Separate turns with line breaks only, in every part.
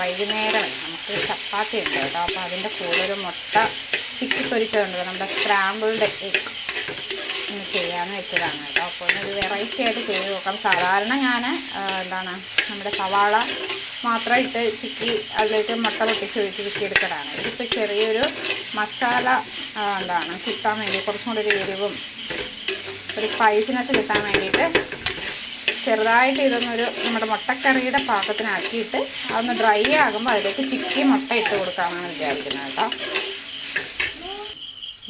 വൈകുന്നേരം നമുക്ക് ചപ്പാത്തി ഉണ്ട് കേട്ടോ. അപ്പോൾ അതിന്റെ കൂടെ ഒരു മുട്ട ചിക്കി പൊരിച്ചുണ്ട് നമ്മുടെ സ്ക്രാമ്പിൾഡ് എഗ് ഒന്ന് ചെയ്യാമെന്ന് വെച്ചതാണ് കേട്ടോ. അപ്പോൾ ഒന്ന് വെറൈറ്റി ആയിട്ട് ചെയ്ത് നോക്കാം സാധാരണ ഞാൻ എന്താണ് നമ്മുടെ സവാള മാത്രം ഇട്ട് ചിക്കി അതിലേക്ക് മുട്ട പൊട്ടിച്ച് ഒഴിച്ച് ചിക്കി എടുക്കലാണ് ഇതിപ്പോൾ ചെറിയൊരു മസാല എന്താണ് കിട്ടാൻ വേണ്ടി കുറച്ചും കൂടി ഒരു എരിവും ഒരു സ്പൈസിനെസ് കിട്ടാൻ വേണ്ടിയിട്ട് ചെറുതായിട്ട് ഇതൊന്നൊരു നമ്മുടെ മുട്ടക്കറിയുടെ പാകത്തിനാക്കിയിട്ട് അതൊന്ന് ഡ്രൈ ആകുമ്പോൾ അതിലേക്ക് ചിക്കി മുട്ട ഇട്ട് കൊടുക്കാമെന്നാണ് വിചാരിക്കുന്നത് കേട്ടോ.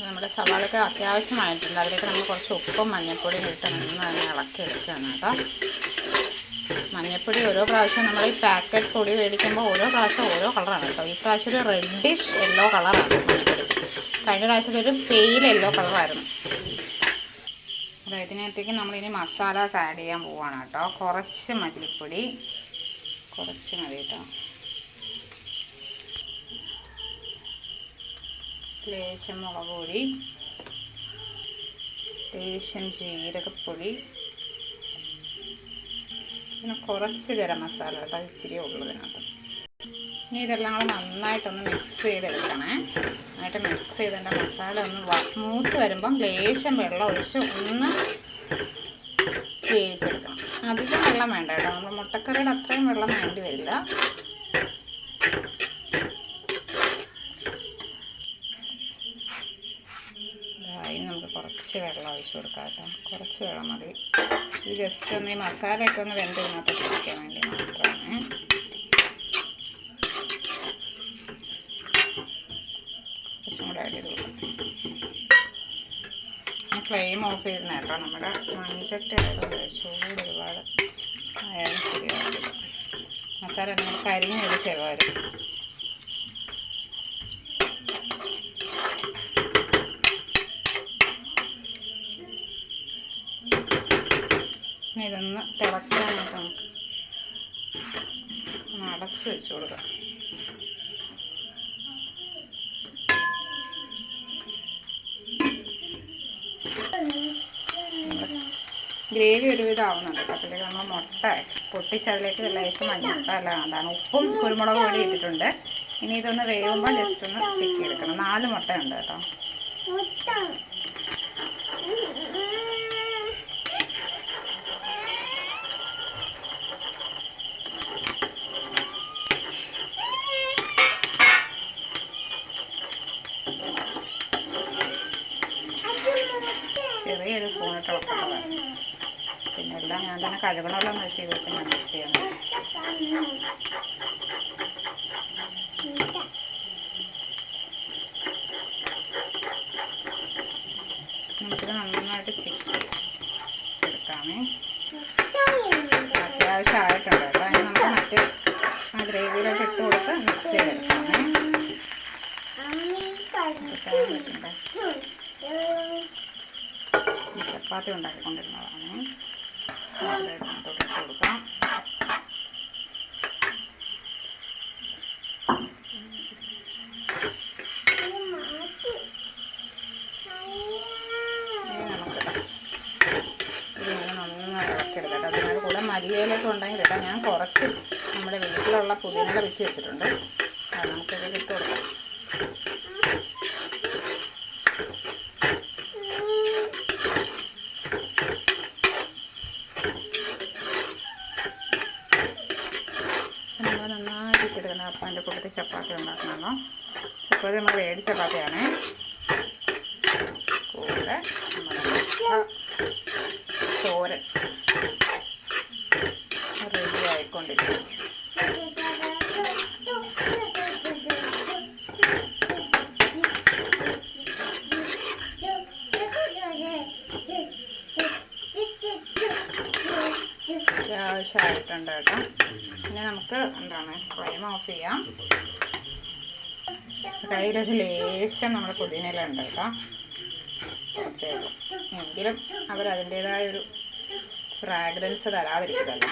നമ്മുടെ സവാളൊക്കെ അത്യാവശ്യമായിട്ടുണ്ട്. അതിലേക്ക് നമ്മൾ കുറച്ച് ഉപ്പും മഞ്ഞൾപ്പൊടിയും ഇട്ട് നന്നായി ഇളക്കി എടുക്കുകയാണ് കേട്ടോ. മഞ്ഞൾപ്പൊടി ഓരോ പ്രാവശ്യം നമ്മൾ ഈ പാക്കറ്റ് പൊടി മേടിക്കുമ്പോൾ ഓരോ പ്രാവശ്യം ഓരോ കളറാണ് കേട്ടോ. ഈ പ്രാവശ്യം ഒരു റെഡിഷ് യെല്ലോ കളറാണ് മഞ്ഞൾപ്പൊടി. കഴിഞ്ഞ പ്രാവശ്യത്തെ ഒരു പെയിൽ യെല്ലോ കളറായിരുന്നു. അതായത് ഇതിനകത്തേക്ക് നമ്മളിനി മസാലാസ് ആഡ് ചെയ്യാൻ പോവാണ് കേട്ടോ. കുറച്ച് മല്ലിപ്പൊടി. കുറച്ച് മതി കേട്ടോ. ലേശം മുളക് പൊടി. ലേശം ജീരകപ്പൊടി. പിന്നെ കുറച്ച് ഗരം മസാല കേട്ടോ ഇച്ചിരി ഉള്ളതിനകത്ത് ഇനി ഇതെല്ലാം കൂടെ നന്നായിട്ടൊന്ന് മിക്സ് ചെയ്തെടുക്കണേ. നന്നായിട്ട് മിക്സ് ചെയ്തതിന്റെ മസാല ഒന്ന് മൂത്ത് വരുമ്പം ലേശം വെള്ളം ഒഴിച്ച് ഒന്ന് വേവിച്ചെടുക്കണം. അധികം വെള്ളം വേണ്ട കേട്ടോ. നമ്മൾ മുട്ടക്കറിയുടെ അത്രയും വെള്ളം വേണ്ടി വരില്ല. നമുക്ക് കുറച്ച് വെള്ളം ഒഴിച്ച് കൊടുക്കാം കേട്ടോ. കുറച്ച് വെള്ളം മതി. ഇത് ജസ്റ്റ് ഒന്ന് ഈ മസാലയൊക്കെ ഒന്ന് വെന്ത് ഇതിനകത്ത് പിടിക്കാൻ വേണ്ടി മാത്രമാണ് കുറച്ചും കൂടെ ആഡ് ചെയ്ത് കൊടുക്കാം ഞാൻ ഫ്ലെയിം ഓഫ് ചെയ്തിരുന്ന കേട്ടോ നമ്മുടെ മൺചട്ടി ആയതുകൊണ്ട് ചൂട് ഒരുപാട് ആയാലും ശരിയാവില്ല. മസാല നമ്മൾ കരിഞ്ഞൊരു ചെവ വരും ഇനി ഇതൊന്ന് തിളക്കാനായിട്ട് നമുക്ക് അടച്ചു വെച്ച് കൊടുക്കാം. ഗ്രേവി ഒരുവിധം ആവുന്നുണ്ട് കേട്ടോ അതിലേക്ക് നമ്മൾ മുട്ട പൊട്ടിച്ച് അതിലേക്ക് ലേശം മഞ്ഞൾട്ട അല്ല എന്താണ് ഉപ്പും കുരുമുളക് പൊടി ഇട്ടിട്ടുണ്ട്. ഇനി ഇതൊന്ന് വേവുമ്പോൾ ജസ്റ്റ് ഒന്ന് ചെക്ക് എടുക്കണം നാല് മുട്ടയുണ്ട് കേട്ടോ. ചെറിയൊരു സ്പൂണിട്ട് ഇളക്കേണ്ടതാണ് പിന്നെ എല്ലാം ഞാൻ തന്നെ കഴുകണമല്ലോ എന്ന് വെച്ച് ദിവസം അഡ്ജസ്റ്റ് ചെയ്യണം നന്നായിട്ട് ചിക്കി എടുക്കാമേ. അത്യാവശ്യം ആയിട്ടുണ്ട് കേട്ടോ. അതിന് നമുക്ക് മറ്റ് ആ ഗ്രേവിയിലോട്ട് ഇട്ട് കൊടുത്ത് മിക്സ് ചെയ്തെടുക്കാമേ. ചപ്പാത്തി ഉണ്ടാക്കിക്കൊണ്ടിരുന്നതാണ്. കൊടുക്കാം മല്ലിയിലൊക്കെ ഉണ്ടെങ്കിൽ ഇട്ടാൽ ഞാൻ കുറച്ച് നമ്മുടെ വീട്ടിലുള്ള പുതിനയില വെച്ച് വെച്ചിട്ടുണ്ട് അത് നമുക്കിതിൽ ഇട്ട് കൊടുക്കാം നമ്മൾ നന്നായിട്ട് ഇട്ടെടുക്കുന്ന അപ്പന്റെ കൂട്ടത്തിൽ ചപ്പാത്തി ഉണ്ടാക്കണമല്ലോ ഇപ്പോൾ നമ്മൾ വേടി ചപ്പാത്തിയാണ്. കൂടെ നമ്മൾ ചോരൻ. അത്യാവശ്യമായിട്ടുണ്ട് കേട്ടോ. പിന്നെ നമുക്ക് എന്താണ് ഫ്ലെയിം ഓഫ് ചെയ്യാം. കയ്യിലൊരു ലേശം നമ്മൾ പുതിനയില ഉണ്ട് കേട്ടോ എങ്കിലും അവർ അതിന്റേതായ ഒരു ഫ്രാഗ്രൻസ് തരാതിരിക്കില്ലല്ലോ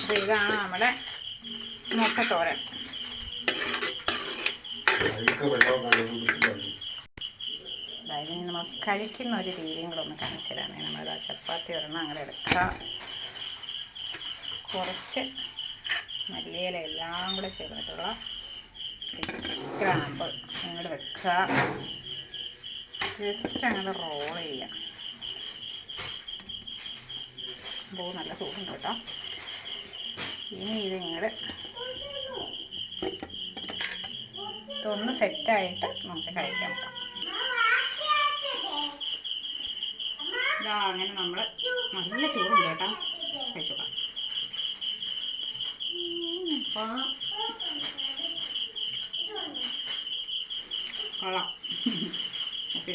അപ്പോൾ ഇതാണ് നമ്മുടെ മുട്ടത്തോരൻ. അതായത് നമ്മൾ കഴിക്കുന്ന ഒരു രീതിയും കൂടെ ഒന്ന് കാണിച്ചു തരാമേ ആ ചപ്പാത്തി ഒരെണ്ണം അങ്ങനെ എടുക്കാം. കുറച്ച് മല്ലിയില എല്ലാം കൂടെ ചേർന്നിട്ടുള്ള സ്ക്രാമ്പിൾ അങ്ങോട്ട് വെക്കുക. ജസ്റ്റ് അങ്ങോട്ട് റോൾ ചെയ്യാം അപ്പോൾ നല്ല സൂപ്പുണ്ട് കേട്ടോ. ഇനി ഇത് ഇതൊന്ന് സെറ്റായിട്ട് നമുക്ക് കഴിക്കാം. ഇതാ അങ്ങനെ നമ്മൾ നല്ല ചൂടുണ്ട് കേട്ടോ. കഴിച്ചോക്കാം കൊള്ളാം. ഓക്കെ.